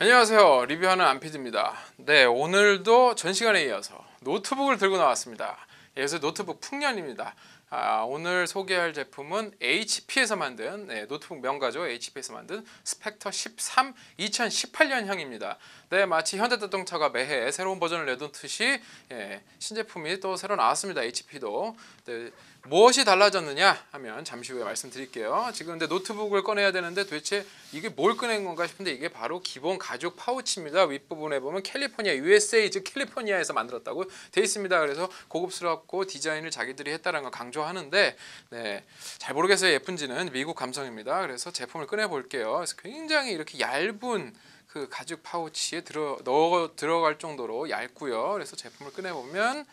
안녕하세요. 리뷰하는 안피드입니다. 네 오늘도 전 시간에 이어서 노트북을 들고 나왔습니다. 그래서 노트북 풍년입니다. 아, 오늘 소개할 제품은 HP에서 만든 네, 노트북 명가죠. HP에서 만든 스펙터 13 2018년형입니다. 네 마치 현대자동차가 매해 새로운 버전을 내놓듯이 예, 신제품이 또 새로 나왔습니다. HP도. 네, 무엇이 달라졌느냐 하면 잠시 후에 말씀드릴게요. 지금 근데 노트북을 꺼내야 되는데 도대체 이게 뭘 꺼낸 건가 싶은데 이게 바로 기본 가죽 파우치입니다. 윗부분에 보면 캘리포니아 USA 즉 캘리포니아에서 만들었다고 돼 있습니다. 그래서 고급스럽고 디자인을 자기들이 했다는 걸 강조하는데 네, 잘 모르겠어요. 예쁜지는 미국 감성입니다. 그래서 제품을 꺼내 볼게요. 굉장히 이렇게 얇은 그 가죽 파우치에 들어 넣어 들어갈 정도로 얇고요. 그래서 제품을 꺼내 보면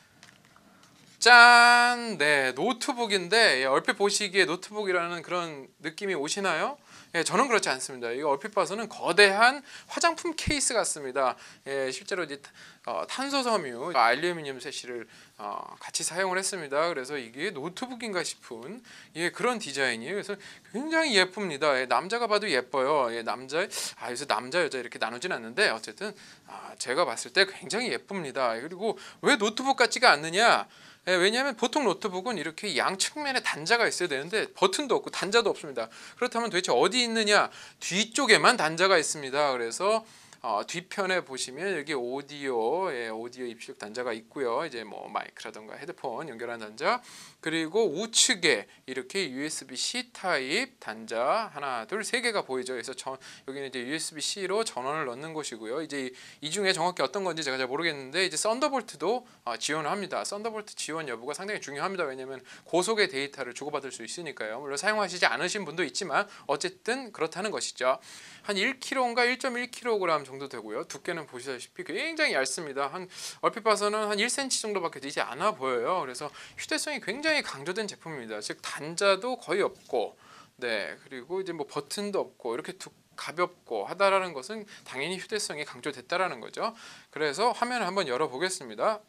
짠! 네, 노트북인데 예, 얼핏 보시기에 노트북이라는 그런 느낌이 오시나요? 예, 저는 그렇지 않습니다. 이거 얼핏 봐서는 거대한 화장품 케이스 같습니다. 예, 실제로 이제 어, 탄소 섬유, 알루미늄 세시를 어, 같이 사용을 했습니다. 그래서 이게 노트북인가 싶은 예, 그런 디자인이에요. 그래서 굉장히 예쁩니다. 예, 남자가 봐도 예뻐요. 예, 남자, 아, 요새 남자 여자 이렇게 나누진 않는데 어쨌든 아, 제가 봤을 때 굉장히 예쁩니다. 그리고 왜 노트북 같지가 않느냐? 예, 왜냐하면 보통 노트북은 이렇게 양 측면에 단자가 있어야 되는데 버튼도 없고 단자도 없습니다. 그렇다면 도대체 어디 있느냐? 뒤쪽에만 단자가 있습니다. 그래서 어, 뒤편에 보시면 여기 오디오, 예, 오디오 입력 단자가 있고요. 이제 뭐 마이크라든가 헤드폰 연결한 단자, 그리고 우측에 이렇게 USB-C 타입 단자 하나, 둘, 세 개가 보이죠. 그래서 전, 여기는 이제 USB-C로 전원을 넣는 곳이고요. 이제 이 중에 정확히 어떤 건지 제가 잘 모르겠는데 이제 썬더볼트도 어, 지원을 합니다. 썬더볼트 지원 여부가 상당히 중요합니다. 왜냐하면 고속의 데이터를 주고받을 수 있으니까요. 물론 사용하시지 않으신 분도 있지만 어쨌든 그렇다는 것이죠. 한 1kg인가 1.1kg 정도 되고요. 두께는 보시다시피 굉장히 얇습니다. 한 얼핏 봐서는 한 1cm 정도밖에 되지 않아 보여요. 그래서 휴대성이 굉장히 강조된 제품입니다. 즉 단자도 거의 없고, 네 그리고 이제 뭐 버튼도 없고 이렇게 두 가볍고 하다라는 것은 당연히 휴대성이 강조됐다라는 거죠. 그래서 화면을 한번 열어 보겠습니다.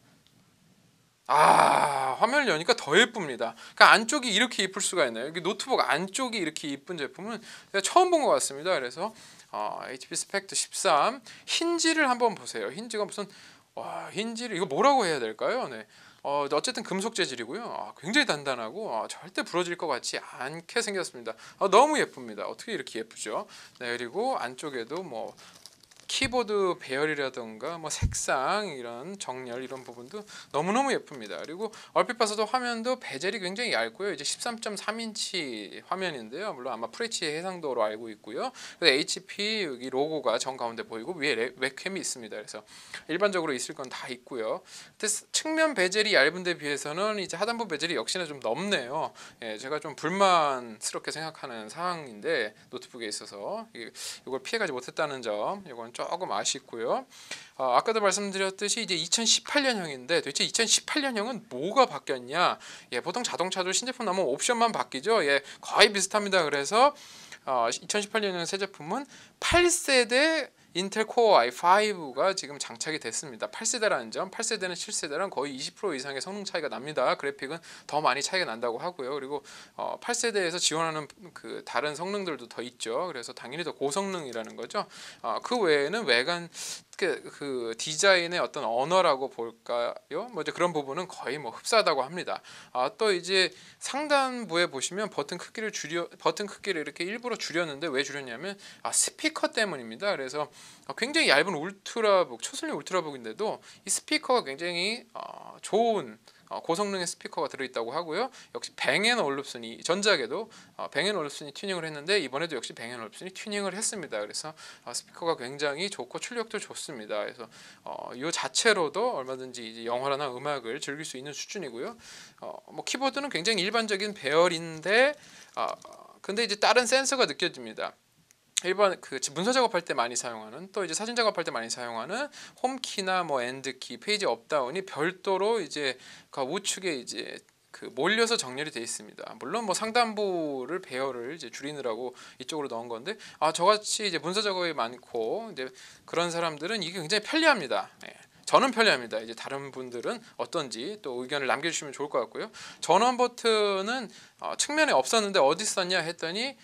아 화면을 여니까 더 예쁩니다. 그러니까 안쪽이 이렇게 이쁠 수가 있나요? 여기 노트북 안쪽이 이렇게 이쁜 제품은 제가 처음 본 것 같습니다. 그래서 어, HP 스펙트 13 힌지를 한번 보세요. 힌지가 무슨 와 힌지를 이거 뭐라고 해야 될까요? 네. 어, 어쨌든 금속 재질이고요. 아, 굉장히 단단하고 아, 절대 부러질 것 같지 않게 생겼습니다. 아, 너무 예쁩니다. 어떻게 이렇게 예쁘죠? 네, 그리고 안쪽에도 뭐 키보드 배열이라던가 뭐 색상 이런 정렬 이런 부분도 너무너무 예쁩니다. 그리고 얼핏 봐서도 화면도 베젤이 굉장히 얇고요. 이제 13.3인치 화면인데요. 물론 아마 FHD 해상도로 알고 있고요. HP 여기 로고가 정 가운데 보이고 위에 웹캠이 있습니다. 그래서 일반적으로 있을 건 다 있고요. 측면 베젤이 얇은 데 비해서는 이제 하단부 베젤이 역시나 좀 넓네요. 예, 제가 좀 불만스럽게 생각하는 사항인데 노트북에 있어서 이걸 피해가지 못했다는 점 이건 조금 아쉽고요. 어, 아까도 말씀드렸듯이 이제 2018년형인데 도대체 2018년형은 뭐가 바뀌었냐? 예, 보통 자동차도 신제품 나오면 옵션만 바뀌죠. 예, 거의 비슷합니다. 그래서 어, 2018년형 새 제품은 8세대 인텔 코어 i5가 지금 장착이 됐습니다. 8세대라는 점, 8세대는 7세대랑 거의 20% 이상의 성능 차이가 납니다. 그래픽은 더 많이 차이가 난다고 하고요. 그리고 어, 8세대에서 지원하는 그 다른 성능들도 더 있죠. 그래서 당연히 더 고성능이라는 거죠. 어, 그 외에는 외관 그, 그 디자인의 어떤 언어라고 볼까요? 뭐 이제 그런 부분은 거의 뭐 흡사하다고 합니다. 아, 또 이제 상단부에 보시면 버튼 크기를 줄여 버튼 크기를 이렇게 일부러 줄였는데 왜 줄였냐면 아, 스피커 때문입니다. 그래서 굉장히 얇은 울트라북 초슬림 울트라북인데도 이 스피커가 굉장히 어, 좋은 어, 고성능의 스피커가 들어있다고 하고요. 역시 뱅앤 올룹슨이 전작에도 어, 뱅앤 올룹슨이 튜닝을 했는데 이번에도 역시 뱅앤 올룹슨이 튜닝을 했습니다. 그래서 어, 스피커가 굉장히 좋고 출력도 좋습니다. 그래서 어, 이 자체로도 얼마든지 영화나 음악을 즐길 수 있는 수준이고요. 어, 뭐 키보드는 굉장히 일반적인 배열인데 어, 근데 이제 다른 센서가 느껴집니다. 일반 그 문서 작업할 때 많이 사용하는 또 이제 사진 작업할 때 많이 사용하는 홈키나 뭐 엔드키, 페이지 업다운이 별도로 이제 그 우측에 이제 그 몰려서 정렬이 되어 있습니다. 물론 뭐 상단부를 배열을 이제 줄이느라고 이쪽으로 넣은 건데 아 저같이 이제 문서 작업이 많고 이제 그런 사람들은 이게 굉장히 편리합니다. 예. 저는 편리합니다. 이제 다른 분들은 어떤지 또 의견을 남겨주시면 좋을 것 같고요. 전원 버튼은 어, 측면에 없었는데 어디 있었냐 했더니 아,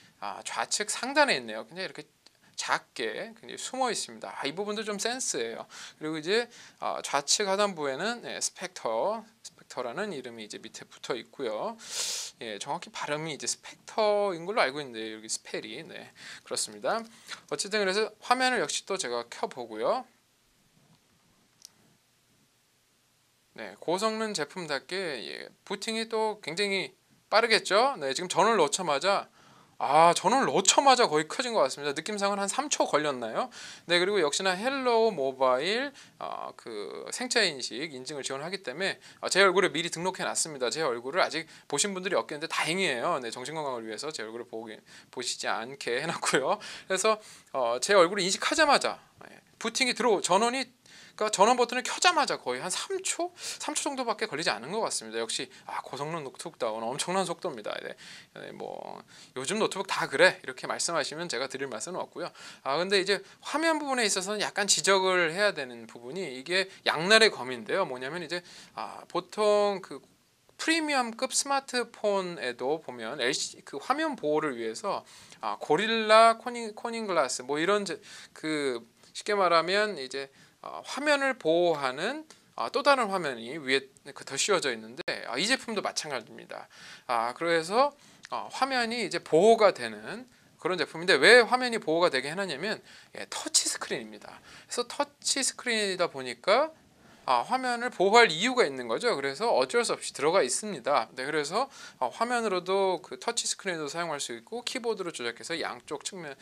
좌측 상단에 있네요. 그냥 이렇게 작게 굉장히 숨어 있습니다. 아, 이 부분도 좀 센스예요. 그리고 이제 어, 좌측 하단부에는 예, 스펙터 스펙터라는 이름이 이제 밑에 붙어 있고요. 예, 정확히 발음이 이제 스펙터인 걸로 알고 있는데 여기 스펠이 네 그렇습니다. 어쨌든 그래서 화면을 역시 또 제가 켜 보고요. 네, 고성능 제품답게 예, 부팅이 또 굉장히 빠르겠죠. 네, 지금 전원을 넣자마자 아 전원을 넣자마자 거의 커진 것 같습니다. 느낌상은 한 3초 걸렸나요? 네 그리고 역시나 헬로우 모바일 어, 그 생체 인식 인증을 지원하기 때문에 어, 제 얼굴을 미리 등록해 놨습니다. 제 얼굴을 아직 보신 분들이 없겠는데 다행이에요. 네 정신 건강을 위해서 제 얼굴을 보기, 보시지 않게 해놨고요. 그래서 어, 제 얼굴을 인식하자마자 예, 부팅이 들어 전원이 그러니까 전원 버튼을 켜자마자 거의 한 3초, 3초 정도밖에 걸리지 않은 것 같습니다. 역시 아 고성능 노트북다운 엄청난 속도입니다. 네. 네, 뭐 요즘 노트북 다 그래 이렇게 말씀하시면 제가 드릴 말씀은 없고요. 아 근데 이제 화면 부분에 있어서는 약간 지적을 해야 되는 부분이 이게 양날의 검인데요. 뭐냐면 이제 아 보통 그 프리미엄급 스마트폰에도 보면 LC 그 화면 보호를 위해서 아, 고릴라 코닝 코닝 글라스 뭐 이런 제, 그 쉽게 말하면 이제 어, 화면을 보호하는 어, 또 다른 화면이 위에 그더 씌워져 있는데 아, 이 제품도 마찬가지입니다. 아 그래서 어, 화면이 이제 보호가 되는 그런 제품인데 왜 화면이 보호가 되게 해놨냐면 예, 터치 스크린입니다. 그래서 터치 스크린이다 보니까 아, 화면을 보호할 이유가 있는 거죠. 그래서 어쩔 수 없이 들어가 있습니다. 네, 그래서 어, 화면으로도 그 터치 스크린도 사용할 수 있고 키보드로 조작해서 양쪽 측면을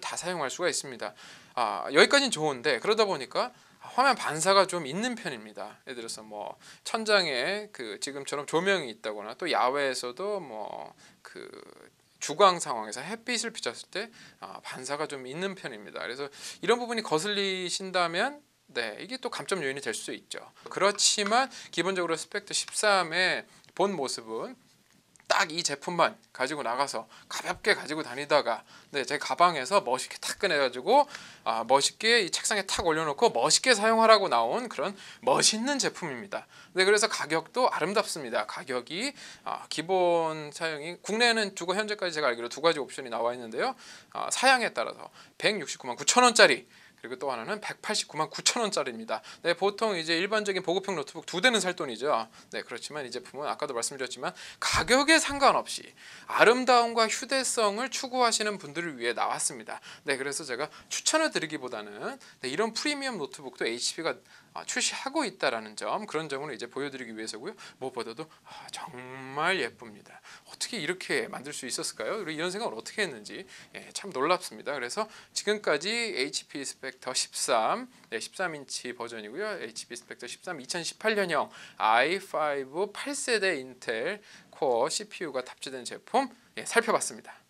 다 사용할 수가 있습니다. 아, 여기까지는 좋은데 그러다 보니까 화면 반사가 좀 있는 편입니다. 예를 들어서 뭐 천장에 그 지금처럼 조명이 있다거나 또 야외에서도 뭐그 주광 상황에서 햇빛을 비쳤을 때 아, 반사가 좀 있는 편입니다. 그래서 이런 부분이 거슬리신다면 네, 이게 또 감점 요인이 될 수 있죠. 그렇지만 기본적으로 스펙트 13의 본 모습은 딱 이 제품만 가지고 나가서 가볍게 가지고 다니다가 네, 제 가방에서 멋있게 탁 꺼내가지고 아, 멋있게 이 책상에 탁 올려놓고 멋있게 사용하라고 나온 그런 멋있는 제품입니다. 네, 그래서 가격도 아름답습니다. 가격이 아, 기본 사용이 국내에는 주고 현재까지 제가 알기로 두 가지 옵션이 나와 있는데요. 아, 사양에 따라서 169만 9천 원짜리 그리고 또 하나는 189만 9천 원짜리입니다. 네, 보통 이제 일반적인 보급형 노트북 두 대는 살 돈이죠. 네, 그렇지만 이 제품은 아까도 말씀드렸지만 가격에 상관없이 아름다움과 휴대성을 추구하시는 분들을 위해 나왔습니다. 네, 그래서 제가 추천을 드리기보다는 네, 이런 프리미엄 노트북도 HP가 아, 출시하고 있다라는 점 그런 점을 이제 보여드리기 위해서고요. 무엇보다도 아, 정말 예쁩니다. 어떻게 이렇게 만들 수 있었을까요? 이런 생각을 어떻게 했는지 예, 참 놀랍습니다. 그래서 지금까지 HP 스펙터 13, 네, 13인치 버전이고요. HP 스펙터 13 2018년형 i5 8세대 인텔 코어 CPU가 탑재된 제품 예, 살펴봤습니다.